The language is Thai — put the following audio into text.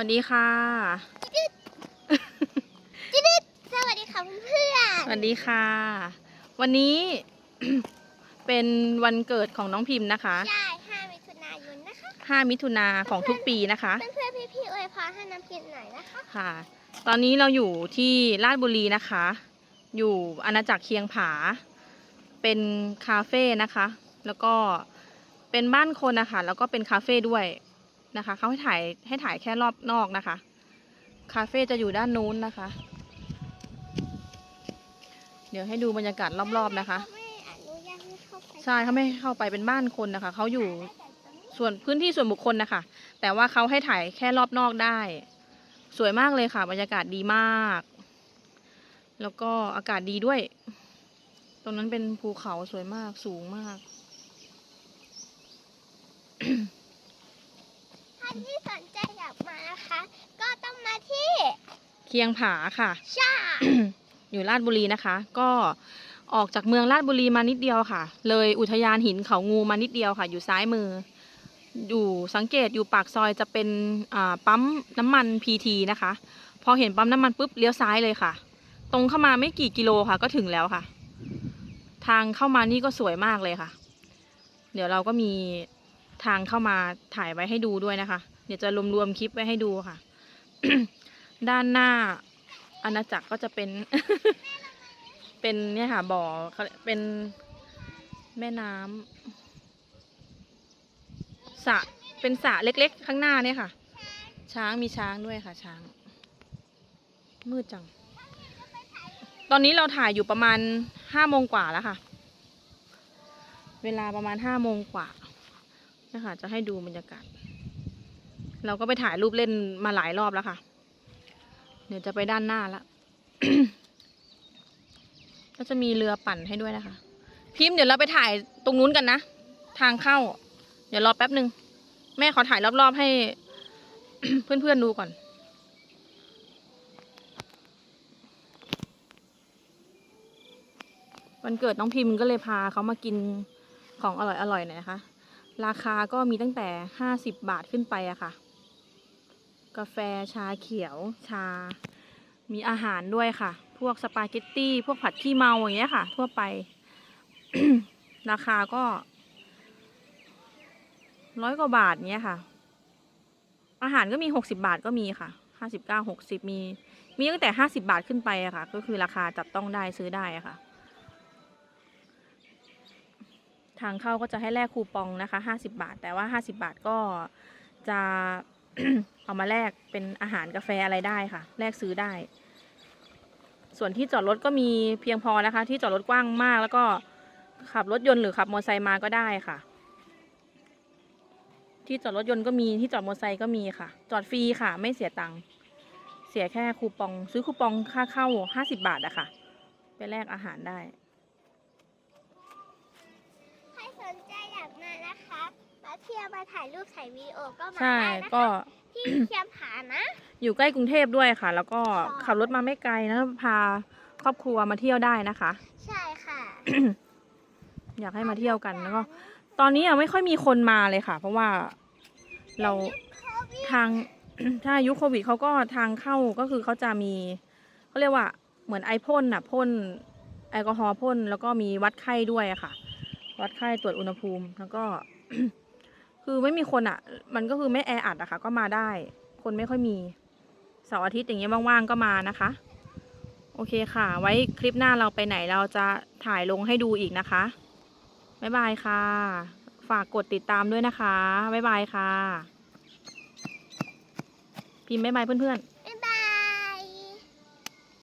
วัสดีค่ะจิ๊ดสวัสดีค่ะเพื่อนสวัสดีค่ะ วันนี้เป็นวันเกิดของน้องพิมพ์นะคะ ใช่5มิถุนายนนะคะ5มิถุนาของทุกปีนะคะ เพื่อนๆพี่ๆอวยพรให้น้ำพิมพ์หน่อยนะคะ ค่ะ ตอนนี้เราอยู่ที่ราชบุรีนะคะ อยู่อาณาจักรเคียงผา เป็นคาเฟ่นะคะ แล้วก็เป็นบ้านคนนะคะ แล้วก็เป็นคาเฟ่ด้วย นะคะเขาให้ถ่ายให้ถ่ายแค่รอบนอกนะคะ คาเฟ่จะอยู่ด้านนู้นนะคะ เดี๋ยวให้ดูบรรยากาศรอบๆนะคะ ใช่เขาไม่เข้าไปเป็นบ้านคนนะคะเขาอยู่ส่วนพื้นที่ส่วนบุคคลนะคะ แต่ว่าเขาให้ถ่ายแค่รอบนอกได้ สวยมากเลยค่ะ บรรยากาศดีมาก แล้วก็อากาศดีด้วย ตรงนั้นเป็นภูเขาสวยมากสูงมาก ท่านที่สนใจอยากมานะคะ ก็ต้องมาที่ เคียงผาค่ะชาอยู่ราชบุรีนะคะ ก็ออกจากเมืองราชบุรีมานิดเดียวค่ะ เลยอุทยานหินเขางูมานิดเดียวค่ะ อยู่ซ้ายมือ อยู่สังเกตอยู่ปากซอยจะเป็นอ่าปั๊มน้ำมันพีทีนะคะ พอเห็นปั๊มน้ำมันปุ๊บเลี้ยวซ้ายเลยค่ะ ตรงเข้ามาไม่กี่กิโลค่ะ ก็ถึงแล้วค่ะ ทางเข้ามานี่ก็สวยมากเลยค่ะ เดี๋ยวเราก็มีทางเข้ามาถ่ายไว้ให้ดูด้วยนะคะ เดี๋ยวจะรวมๆคลิปไว้ให้ดูค่ะ ด้านหน้าอาณาจักรก็จะเป็น เป็นเนี่ยค่ะบ่อเขาเป็นแม่น้ำสระเป็นสระเล็กๆ ข้างหน้าเนี่ยค่ะ ช้างมีช้างด้วยค่ะ ช้าง มืดจัง ตอนนี้เราถ่ายอยู่ประมาณห้าโมงกว่าแล้วค่ะ เวลาประมาณห้าโมงกว่านะคะจะให้ดูบรรยากาศ เราก็ไปถ่ายรูปเล่นมาหลายรอบแล้วค่ะ เดี๋ยวจะไปด้านหน้าละก็จะมีเรือปั่นให้ด้วยนะคะ พิมพ์เดี๋ยวเราไปถ่ายตรงนู้นกันนะ ทางเข้า เดี๋ยวรอแป๊บหนึ่งแม่ขอถ่ายรอบๆให้ เพื่อนๆดูก่อน วันเกิดน้องพิมพ์ก็เลยพาเขามากินของอร่อยๆหน่อยนะคะ ราคาก็มีตั้งแต่ห้าสิบบาทขึ้นไปอะค่ะ กาแฟชาเขียวชา มีอาหารด้วยค่ะ พวกสปาเกตตี้ พวกผัดขี้เมาอย่างเงี้ยค่ะ ทั่วไป ราคาก็ ร้อยกว่าบาทเนี้ยค่ะ อาหารก็มีหกสิบาทก็มีค่ะห้าสิบเก้าหกสิบมี มีตั้งแต่ห้าสิบาทขึ้นไปอะค่ะ ก็คือราคาจับต้องได้ซื้อได้อะค่ะ ทางเข้าก็จะให้แลกคูปองนะคะห้าสิบาท แต่ว่าห้าสิบาทก็จะ เอามาแลกเป็นอาหารกาแฟอะไรได้ค่ะ แลกซื้อได้ ส่วนที่จอดรถก็มีเพียงพอนะคะ ที่จอดรถกว้างมาก แล้วก็ขับรถยนต์หรือขับมอเตอร์ไซค์มาก็ได้ค่ะ ที่จอดรถยนต์ก็มีที่จอดมอเตอร์ไซค์ก็มีค่ะ จอดฟรีค่ะ ไม่เสียตังค์เสียแค่คูปอง ซื้อคูปองค่าเข้าห้าสิบาทอะค่ะ ไปแลกอาหารได้ ใครสนใจอยากมานะคะ มาเที่ยวมาถ่ายรูปถ่ายวีดีโอก็มาใช่ได้นะก็คะที่เชียงผานะ อยู่ใกล้กรุงเทพด้วยค่ะ แล้วก็ใช่ขับรถมาไม่ไกลนะพาครอบครัวมาเที่ยวได้นะคะ ใช่ค่ะอยากให้มาเที่ยวกันแล้วก็ ตอนนี้ยังไม่ค่อยมีคนมาเลยค่ะ เพราะว่าเราทาง ถ้ายุคโควิดเขาก็ทางเข้าก็คือเขาจะมีเขาเรียกว่าเหมือนไอพ่นน่ะพ่นแอลกอฮอล์พ่นแล้วก็มีวัดไข้ด้วยอะค่ะ วัดไข้ตรวจอุณหภูมิแล้วก็ คือไม่มีคนอะมันก็คือไม่แออัดอะค่ะ ก็มาได้ คนไม่ค่อยมีเสาร์อาทิตย์อย่างเงี้ยว่างๆก็มานะคะ โอเคค่ะ ไว้คลิปหน้าเราไปไหนเราจะถ่ายลงให้ดูอีกนะคะ บ๊ายบายค่ะ ฝากกดติดตามด้วยนะคะ บ๊ายบายค่ะ พิมพ์บ๊ายบายเพื่อนๆ